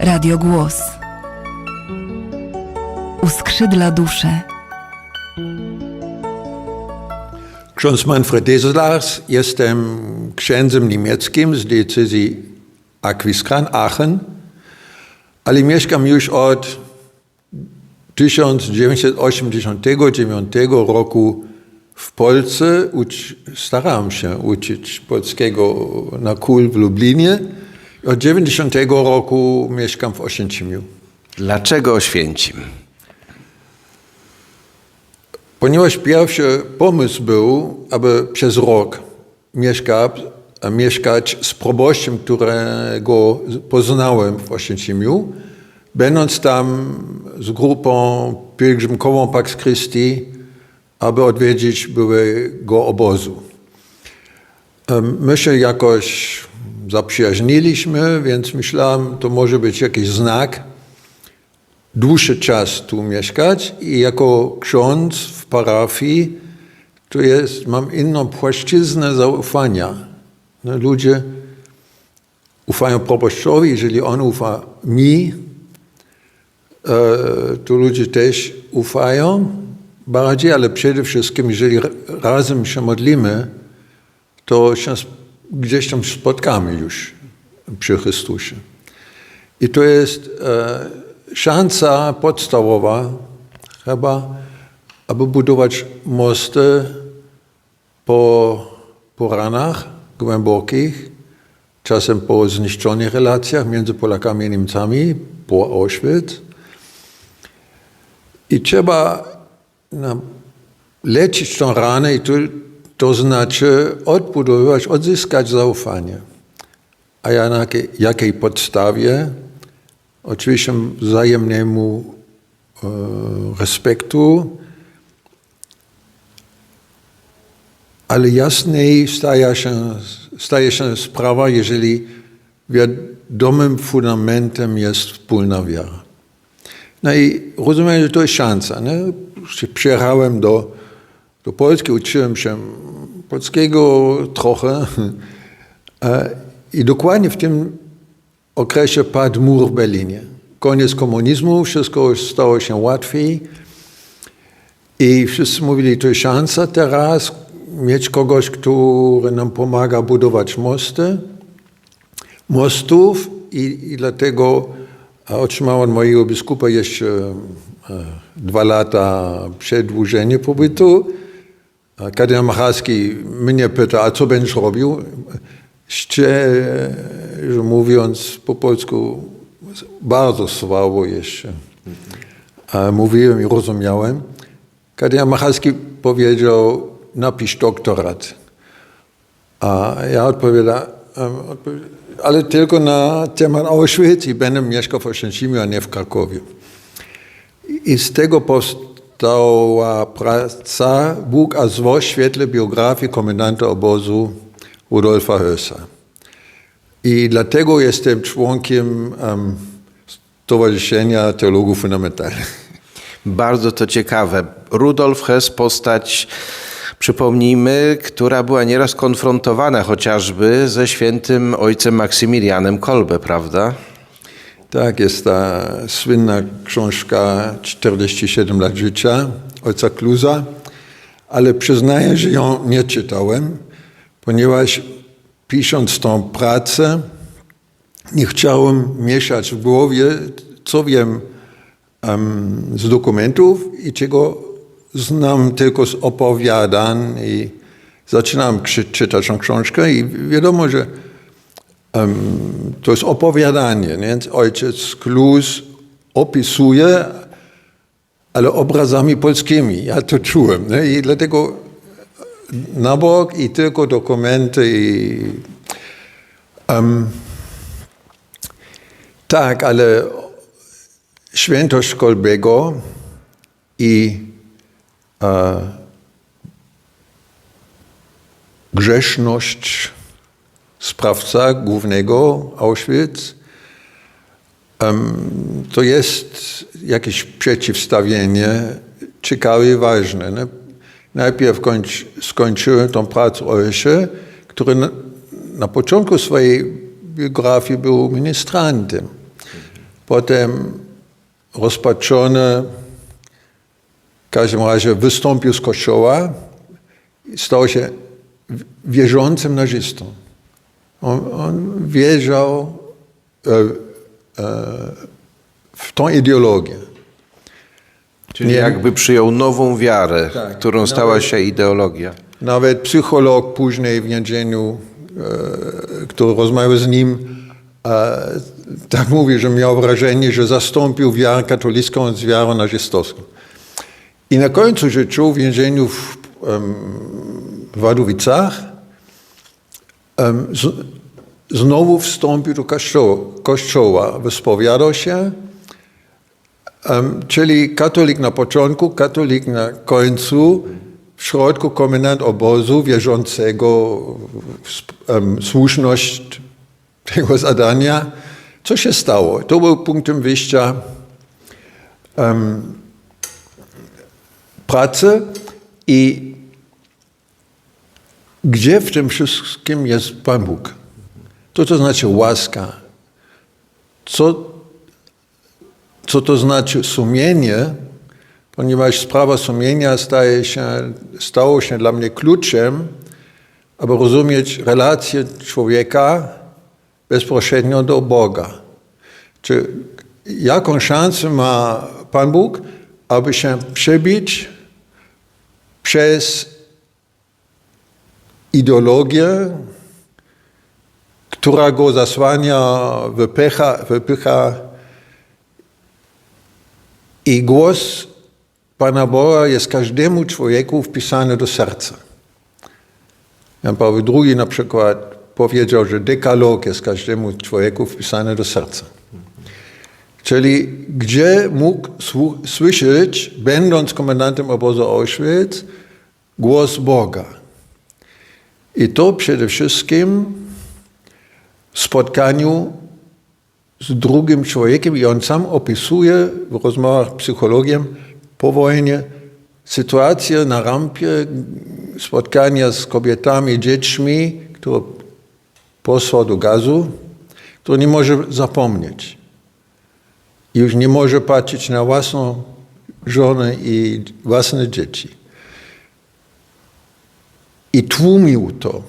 Radio Głos. Uskrzydla duszę. Ksiądz Manfred Deselars, jestem księdzem niemieckim z diecezji Aquisgrán, Aachen, ale mieszkam już od 1989 roku w Polsce. Ucz, starałem się uczyć polskiego na KUL w Lublinie. Od 90 roku mieszkam w Oświęcimiu. Dlaczego Oświęcim? Ponieważ pierwszy pomysł był, aby przez rok mieszkać, mieszkać z proboszczem, którego poznałem w Oświęcimiu, będąc tam z grupą pielgrzymkową Pax Christi, aby odwiedzić byłego obozu. Em, My się jakoś zaprzyjaźniliśmy, więc myślałem, to może być jakiś znak, dłuższy czas tu mieszkać i jako ksiądz w parafii to jest, mam inną płaszczyznę zaufania. No, ludzie ufają proboszczowi, jeżeli on ufa mi, e, to ludzie też ufają bardziej, ale przede wszystkim, jeżeli ra- razem się modlimy, to się gdzieś tam spotkamy już przy Chrystusie. I to jest e, szansa podstawowa chyba, aby budować mosty po, po ranach głębokich, czasem po zniszczonych relacjach między Polakami i Niemcami, po Auschwitz. I trzeba no, leczyć tą ranę i to, to znaczy odbudowywać, odzyskać zaufanie. A ja na jakiej, jakiej podstawie? Oczywiście wzajemnemu e, respektu, ale jasniej staje się, staje się sprawa, jeżeli wiadomym fundamentem jest wspólna wiara. No i rozumiem, że to jest szansa. Nie? Przyjechałem do, do Polski, uczyłem się polskiego trochę e, i dokładnie w tym okresie padł mur w Berlinie. Koniec komunizmu, wszystko stało się łatwiej i wszyscy mówili, to jest szansa teraz mieć kogoś, który nam pomaga budować mosty, mostów i, i dlatego otrzymałem od mojego biskupa jeszcze e, dwa lata przedłużenie pobytu. Kardynał Machalski mnie pyta, a co będziesz robił? Szczerze mówiąc po polsku, bardzo słabo jeszcze. A mówiłem i rozumiałem. Kardynał Machalski powiedział, napisz doktorat. A ja odpowiadam, ale tylko na temat Auschwitz i będę mieszkał w Oświęcimiu, a nie w Krakowie. I z tego powstała praca Bóg a zło świetle biografii komendanta obozu Rudolfa Hösa. I dlatego jestem członkiem um, Stowarzyszenia Teologów Fundamentalnych. Bardzo to ciekawe. Rudolf Hess, postać, przypomnijmy, która była nieraz konfrontowana chociażby ze świętym ojcem Maksymilianem Kolbe, prawda? Tak, jest ta słynna książka 47 lat życia ojca Kluza, ale przyznaję, że ją nie czytałem, ponieważ pisząc tą pracę nie chciałem mieszać w głowie, co wiem um, z dokumentów i czego znam tylko z opowiadań i zaczynam czytać tą książkę i wiadomo, że to jest opowiadanie, więc ojciec Klus opisuje, ale obrazami polskimi. Ja to czułem nie? i dlatego na bok i tylko dokumenty i um, tak, ale świętość Kolbego i e, grzeszność sprawca głównego Auschwitz to jest jakieś przeciwstawienie ciekawe i ważne. Najpierw kończ, skończyłem tą pracę o Oesie, który na, na początku swojej biografii był ministrantem. Potem rozpaczony, w każdym razie wystąpił z kościoła stał się wierzącym nazistą. On, on wierzył e, e, w tą ideologię. Czyli Nie. jakby przyjął nową wiarę, Tak. którą stała Nawet- się ideologia. Nawet psycholog później w więzieniu, e, który rozmawiał z nim, e, tak mówi, że miał wrażenie, że zastąpił wiarę katolicką z wiarą nazistowską. I na końcu życia w więzieniu w, w Wadowicach z, znowu wstąpił do kościoła, kościoła wyspowiadał się, czyli katolik na początku, katolik na końcu, w środku komendant obozu wierzącego słuszność tego zadania. Co się stało? To był punktem wyjścia pracy i gdzie w tym wszystkim jest Pan Bóg? Co to znaczy łaska? Co, co to znaczy sumienie? Ponieważ sprawa sumienia staje się, stało się dla mnie kluczem, aby rozumieć relację człowieka bezpośrednio do Boga. Czy jaką szansę ma Pan Bóg, aby się przebić przez ideologię, która go zasłania, wypycha, wypycha i głos Pana Boga jest każdemu człowieku wpisany do serca. Jan Paweł II na przykład powiedział, że dekalog jest każdemu człowieku wpisany do serca. Czyli gdzie mógł słyszeć, będąc komendantem obozu Auschwitz, głos Boga. I to przede wszystkim w spotkaniu z drugim człowiekiem i on sam opisuje w rozmowach z psychologiem po wojnie sytuację na rampie, spotkania z kobietami dziećmi, które posłał do gazu, które nie może zapomnieć. Już nie może patrzeć na własną żonę i własne dzieci. I tłumił to,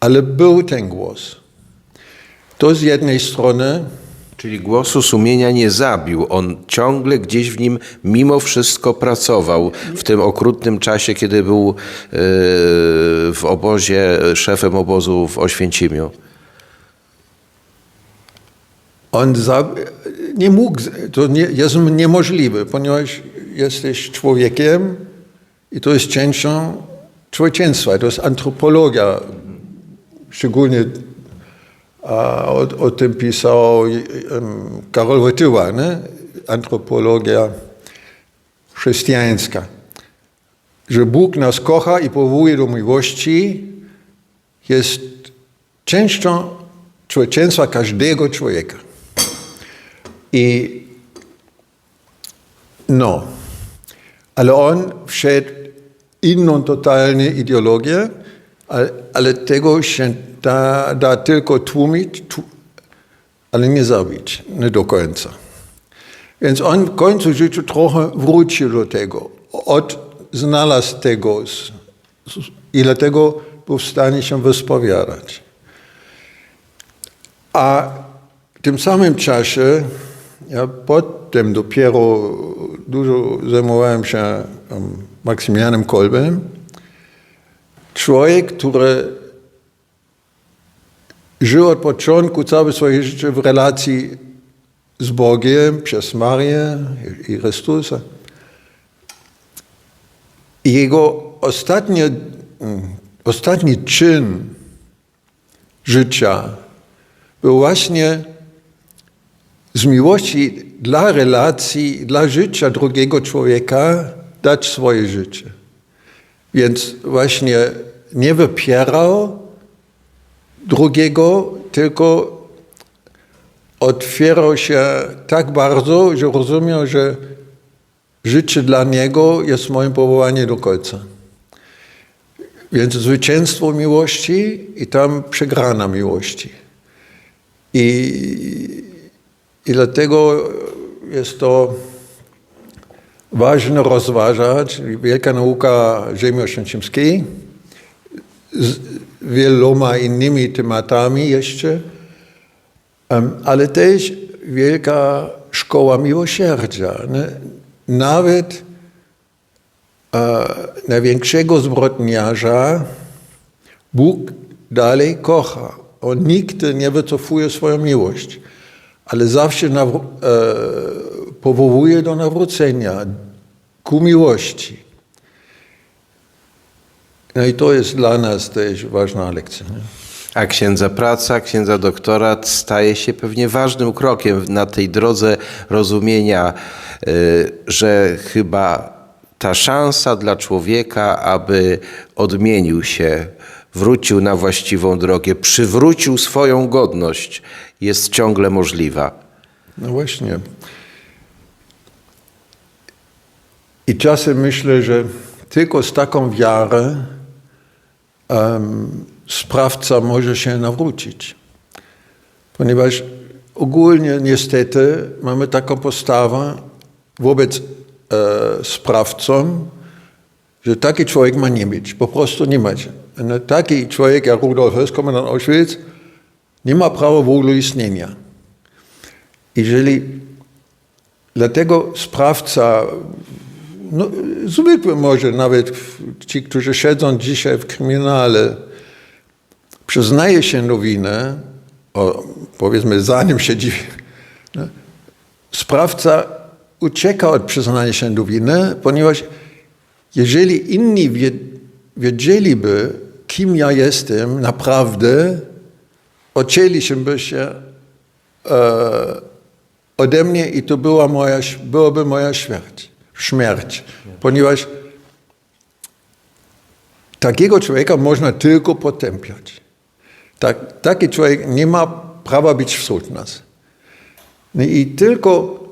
ale był ten głos. To z jednej strony, Czyli głosu sumienia nie zabił. On ciągle gdzieś w nim mimo wszystko pracował w tym okrutnym czasie, kiedy był e, w obozie, szefem obozu w Oświęcimiu. on za, nie mógł, to nie, jest niemożliwe, ponieważ jesteś człowiekiem i to jest częścią człowieczeństwa, to jest antropologia, szczególnie a, o, o tym pisał Karol Wojtyła, nie? antropologia chrześcijańska, że Bóg nas kocha i powołuje do miłości, jest częścią człowieczeństwa każdego człowieka. I no, ale on wszedł inną totalnie ideologię, ale, ale tego się da, da tylko tłumić, tłu, ale nie zabić, nie do końca. Więc on w końcu życia trochę wrócił do tego, odznalazł tego z, z, i dlatego był w stanie się wyspowiadać. A w tym samym czasie, ja potem dopiero dużo zajmowałem się um, Maksymilianem Kolbem, człowiek, który żył od początku całe swoje życie w relacji z Bogiem przez Marię i Chrystusa. Jego ostatni, ostatni czyn życia był właśnie z miłości dla relacji, dla życia drugiego człowieka dać swoje życie. Więc właśnie nie wypierał drugiego, tylko otwierał się tak bardzo, że rozumiał, że życie dla niego jest moim powołaniem do końca. Więc zwycięstwo miłości i tam przegrana miłości. I, I dlatego jest to ważne rozważać. Wielka nauka ziemi oświęcimskiej z wieloma innymi tematami jeszcze, ale też wielka szkoła miłosierdzia. Nawet e, największego zbrodniarza Bóg dalej kocha. On nigdy nie wycofuje swoją miłość, ale zawsze nawr- e, powołuje do nawrócenia, ku miłości. No i to jest dla nas też ważna lekcja. Nie? A księdza praca, księdza doktorat staje się pewnie ważnym krokiem na tej drodze rozumienia, y, że chyba ta szansa dla człowieka, aby odmienił się, wrócił na właściwą drogę, przywrócił swoją godność, jest ciągle możliwa. No właśnie. I czasem myślę, że tylko z taką wiarą em, sprawca może się nawrócić. Ponieważ ogólnie niestety mamy taką postawę wobec e, sprawcom, że taki człowiek ma nie być, po prostu nie mać. No, Taki człowiek jak Rudolf Hess, komendant Auschwitz, nie ma prawa w ogóle istnienia. Jeżeli dlatego sprawca, no, zwykły może nawet ci, którzy siedzą dzisiaj w kryminale, przyznaje się do winy, o, powiedzmy zanim się dziwi, no, sprawca ucieka od przyznania się do winy, ponieważ jeżeli inni wie, wiedzieliby, kim ja jestem naprawdę, odcięliby się e, ode mnie i to była moja, byłaby moja śmierć. Śmierć. Ponieważ takiego człowieka można tylko potępiać. Tak, taki człowiek nie ma prawa być wśród nas. No I tylko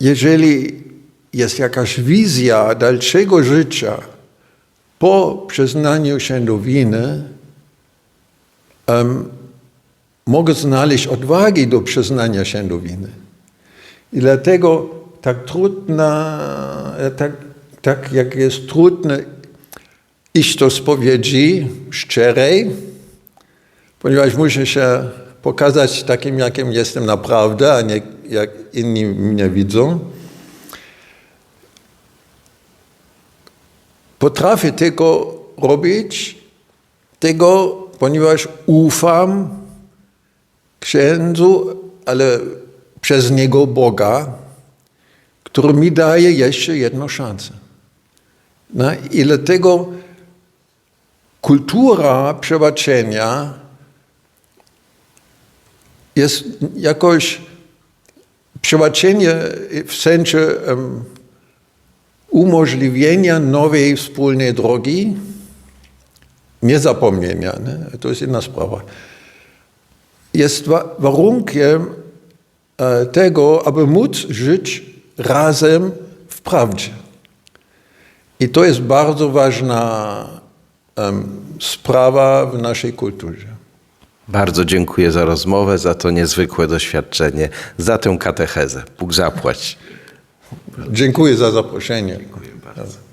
jeżeli jest jakaś wizja dalszego życia po przyznaniu się do winy, em, mogę znaleźć odwagi do przyznania się do winy. I dlatego tak trudna, tak, tak jak jest trudne iść do spowiedzi szczerej, ponieważ muszę się pokazać takim, jakim jestem naprawdę, a nie jak inni mnie widzą. Potrafię tego robić, tego, ponieważ ufam księdzu, ale przez niego Boga, który mi daje jeszcze jedną szansę. No i dlatego kultura przebaczenia jest jakoś przebaczenie w sensie um, umożliwienia nowej wspólnej drogi, niezapomnienia, nie? to jest inna sprawa, jest wa warunkiem e, tego, aby móc żyć razem w prawdzie. I to jest bardzo ważna em, sprawa w naszej kulturze. Bardzo dziękuję za rozmowę, za to niezwykłe doświadczenie, za tę katechezę. Bóg zapłać. Dziękuję za zaproszenie. Dziękuję bardzo.